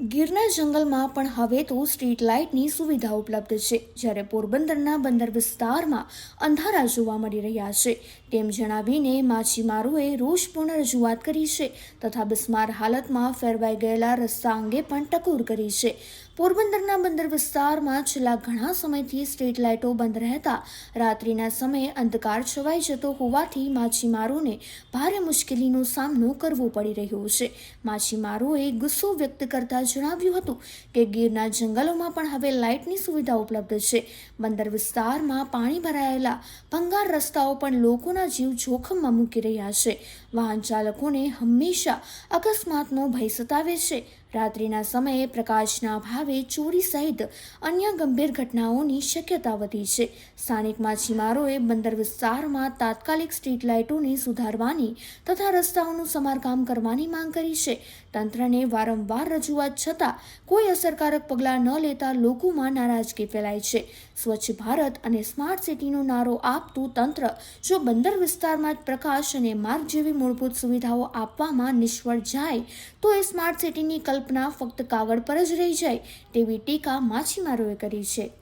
ગીરના જંગલમાં પણ હવે તો સ્ટ્રીટ લાઇટની સુવિધા ઉપલબ્ધ છે. જ્યારે પોરબંદરના બંદર વિસ્તારમાં અંધારા જોવા મળી રહ્યા છે, તેમ જણાવીને માછીમારોએ રોષપૂર્ણ રજૂઆત કરી છે તથા બિસ્માર હાલતમાં ફેરવાઈ ગયેલા રસ્તા અંગે પણ ટકોર કરી છે. પોરબંદરના બંદર વિસ્તારમાં છેલ્લા ઘણા સમયથી સ્ટ્રીટ લાઇટો બંધ રહેતા રાત્રિના સમયે અંધકાર છવાઈ જતો હોવાથી માછીમારોને ભારે મુશ્કેલીનો સામનો કરવો પડી રહ્યો છે. માછીમારોએ ગુસ્સો વ્યક્ત કરતા જણાવ્યું હતું કે ગીરના જંગલોમાં પણ હવે લાઇટની સુવિધા ઉપલબ્ધ છે. બંદર વિસ્તારમાં પાણી ભરાયેલા ભંગાર રસ્તાઓ પણ લોકોના જીવ જોખમમાં મૂકી રહ્યા છે. વાહન ચાલકોને હંમેશા અકસ્માતનો ભય સતાવે છે. રાત્રિના સમયે પ્રકાશના અભાવે ચોરી સહિત અન્ય ગંભીર ઘટનાઓની શક્યતા વધી છે. સ્થાનિક માછીમારોએ બંદર વિસ્તારમાં તાત્કાલિક સ્ટ્રીટ લાઇટોને સુધારવાની તથા રસ્તાઓનું સમારકામ કરવાની માંગ કરી છે. તંત્રને વારંવાર રજૂઆત છતાં કોઈ અસરકારક પગલાં ન લેતા લોકોમાં નારાજગી ફેલાય છે. સ્વચ્છ ભારત અને સ્માર્ટ સિટીનો નારો આપતું તંત્ર જો બંદર વિસ્તારમાં પ્રકાશ અને માર્ગ જેવી મૂળભૂત સુવિધાઓ આપવામાં નિષ્ફળ જાય, તો એ સ્માર્ટ સિટીની કલ્પના ફક્ત કાગળ પર જ રહી જાય, તેવી ટીકા માછીમારોએ કરી છે.